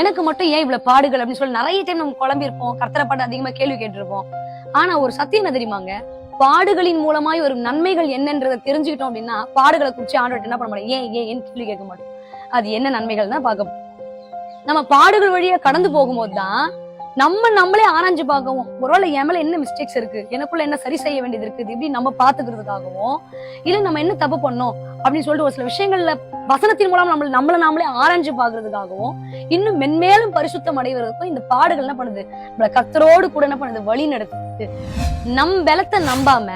எனக்கு மட்டும் ஏன் இவ்வளவு பாடுகள் அப்படின்னு சொல்லி நிறைய டைம் நம்ம குழம்பி இருப்போம் கர்த்தரை பாட்டு அதிகமா கேள்வி கேட்டிருப்போம். ஆனா ஒரு சத்தியம் என்ன தெரியுமாங்க? பாடுகளின் மூலமாய் ஒரு நன்மைகள் என்னன்றதை தெரிஞ்சுக்கிட்டோம் அப்படின்னா பாடுகளை குறிச்சு ஆண்டவர்கிட்ட என்ன பண்ண மாட்டோம் ஏன் ஏன் ஏன் கேள்வி கேட்க மாட்டோம்? அது என்ன நன்மைகள் தான் பார்க்க நம்ம பாடுகள் வழியா கடந்து போகும்போது தான் நம்ம நம்மளே ஆராய்ஞ்சு பார்க்கவும் ஒருவேளை என் மேல என்ன மிஸ்டேக்ஸ் இருக்கு? எனக்குள்ள என்ன சரி செய்ய வேண்டியது இருக்குது? இப்படி நம்ம பாத்துக்கிறதுக்காகவும் இல்ல நம்ம என்ன தப்பு பண்ணோம் அப்படின்னு சொல்லிட்டு ஒரு சில விஷயங்கள்ல வசனத்தின் மூலம் நம்மள நம்மள நாமளே ஆராய்ஞ்சு பாக்குறதுக்காகவும் இன்னும் மென்மேலும் பரிசுத்தம் அடைவதற்கும் இந்த பாடுகள் என்ன பண்ணுது? நம்மள கத்தரோடு கூட என்ன பண்ணுது? வழி நடத்துது. நம் பலத்தை நம்பாம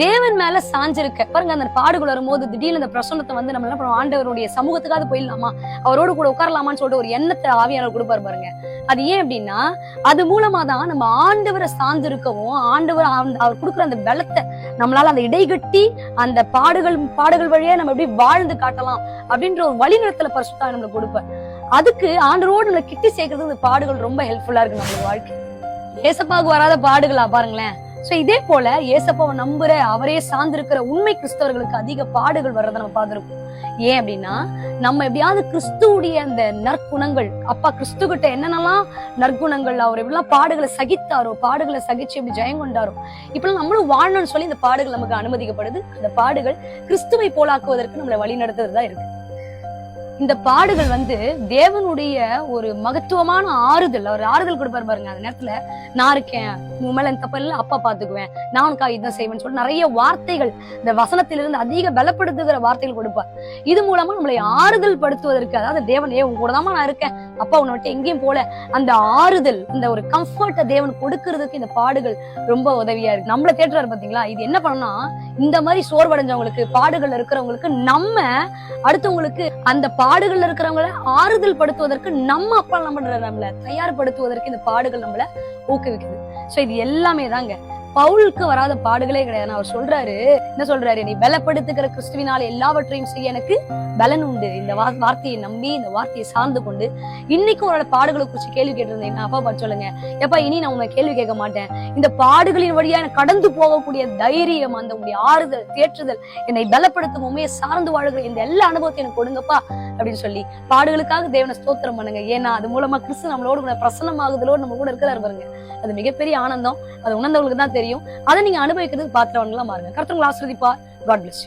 தேவன் மேல சாஞ்சிருக்க. பாருங்க அந்த பாடுகள் வரும்போது திடீர்னு இந்த பிரசன்னத்தை வந்து நம்ம என்ன பண்ணுவோம்? ஆண்டவருடைய சமூகத்துக்காவது போயிடலாமா? அவரோடு கூட உட்காரலாமான்னு சொல்லிட்டு ஒரு எண்ணத்தை ஆவியானவர் கொடுப்பாரு பாருங்க. அது ஏன் அப்படின்னா அது மூலமா தான் நம்ம ஆண்டவரை சார்ந்திருக்கவும் ஆண்டவர் அவர் கொடுக்குற அந்த பலத்தை நம்மளால அந்த இடைகட்டி அந்த பாடுகள் பாடுகள் வழியா நம்ம எப்படி வாழ்ந்து காட்டலாம் அப்படின்ற ஒரு வழிநடத்தல பரிசுத்தா நம்மளுக்கு கொடுப்பேன் அதுக்கு ஆண்டரோடு நம்மளை கிட்டி சேர்க்கறது இந்த பாடுகள் ரொம்ப ஹெல்ப்ஃபுல்லா இருக்கு நம்மளுக்கு வாழ்க்கை ஏசப்பாவுக்கு வராத பாடுகளா பாருங்களேன். சோ இதே போல ஏசப்பாவை நம்புற அவரே சார்ந்திருக்கிற உண்மை கிறிஸ்தவர்களுக்கு அதிக பாடுகள் வர்றதை நம்ம பார்த்திருக்கோம். ஏன் அப்படின்னா நம்ம எப்படியாவது கிறிஸ்துவுடைய அந்த நற்குணங்கள் அப்பா கிறிஸ்து கிட்ட என்னென்னலாம் நற்குணங்கள் அவர் எப்படிலாம் பாடுகளை சகித்தாரோ பாடுகளை சகிச்சு எப்படி ஜெயம் கொண்டாரோ இப்பெல்லாம் நம்மளும் வாழணும்னு சொல்லி இந்த பாடுகள் நமக்கு அனுமதிக்கப்படுது. அந்த பாடுகள் கிறிஸ்துவை போலாக்குவதற்கு நம்மளை வழி நடத்துறதா இருக்கு. இந்த பாடுகள் வந்து தேவனுடைய ஒரு மகத்துவமான ஆறுதல். அவர் ஆறுதல் கொடுப்பாரு பாருங்க அந்த நேரத்துல நான் இருக்கேன் உன் மேல இந்த தப்பல்ல அப்பா பாத்துக்குவேன். நான் உனக்காக இதான் செய்வேன்னு சொல்லி நிறைய வார்த்தைகள் இந்த வசனத்திலிருந்து அதிக பலப்படுத்துகிற வார்த்தைகள் கொடுப்பார். இது மூலமா நம்மளை ஆறுதல் படுத்துவதற்கு அதாவது தேவன் ஏ உங்க கூடதாம்மா நான் இருக்கேன். அப்பா உன்னை விட்டு எங்கேயும் போல. அந்த ஆறுதல் இந்த ஒரு கம்ஃபர்ட்டை தேவன் கொடுக்கறதுக்கு இந்த பாடுகள் ரொம்ப உதவியா இருக்கு. நம்மள தேட்டுறாரு பாத்தீங்களா? இது என்ன பண்ணணும்னா இந்த மாதிரி சோர்வடைஞ்சவங்களுக்கு பாடுகள் இருக்கிறவங்களுக்கு நம்ம அடுத்தவங்களுக்கு அந்த பாடுகள்ல இருக்கிறவங்கள ஆறுதல் படுத்துவதற்கு நம்ம அப்பா என்ன நம்மள? தயார்படுத்துவதற்கு இந்த பாடுகள் நம்மள ஊக்குவிக்குது. சோ இது எல்லாமே தாங்க. பவுலுக்கு வராத பாடுகளே கிடையாது. அவர் சொல்றாரு என்ன சொல்றாரு? நீ பலப்படுத்துகிற கிறிஸ்துவினால எல்லாவற்றையும் செய்ய எனக்கு பலன் உண்டு. இந்த வார்த்தையை நம்பி இந்த வார்த்தையை சார்ந்து கொண்டு இன்னைக்கும் உன்னோட பாடுகளை குறிச்சு கேள்வி கேட்டிருந்தேன். அப்பா பார்த்து சொல்லுங்க. எப்பா இனி நான் உங்களை கேள்வி கேட்க மாட்டேன். இந்த பாடுகளின் வழியா எனக்கு கடந்து போகக்கூடிய தைரியம் அந்த உடைய ஆறுதல் தேற்றுதல் என்னை பலப்படுத்தும் உண்மையை சார்ந்து வாழ்கிற இந்த எல்லா அனுபவத்தையும் எனக்கு கொடுங்கப்பா. அப்படின்னு சொல்லி பாடுகளுக்காக தேவனை ஸ்தோத்திரம் பண்ணுங்க. ஏன்னா அது மூலமா கிறிஸ்து நம்மளோட கூட பிரசன்னமாகுதலோடு நம்ம கூட இருக்கிறார் பாருங்க. அது மிகப்பெரிய ஆனந்தம். அது உணர்ந்தவங்களுக்கு தான் தெரியும். அதை நீங்க அனுபவிக்கிறதுக்கு பாத்திரவங்களா மாறுங்க. கருத்துங்களை ஆசிரியப்பா காட் பிளஸ்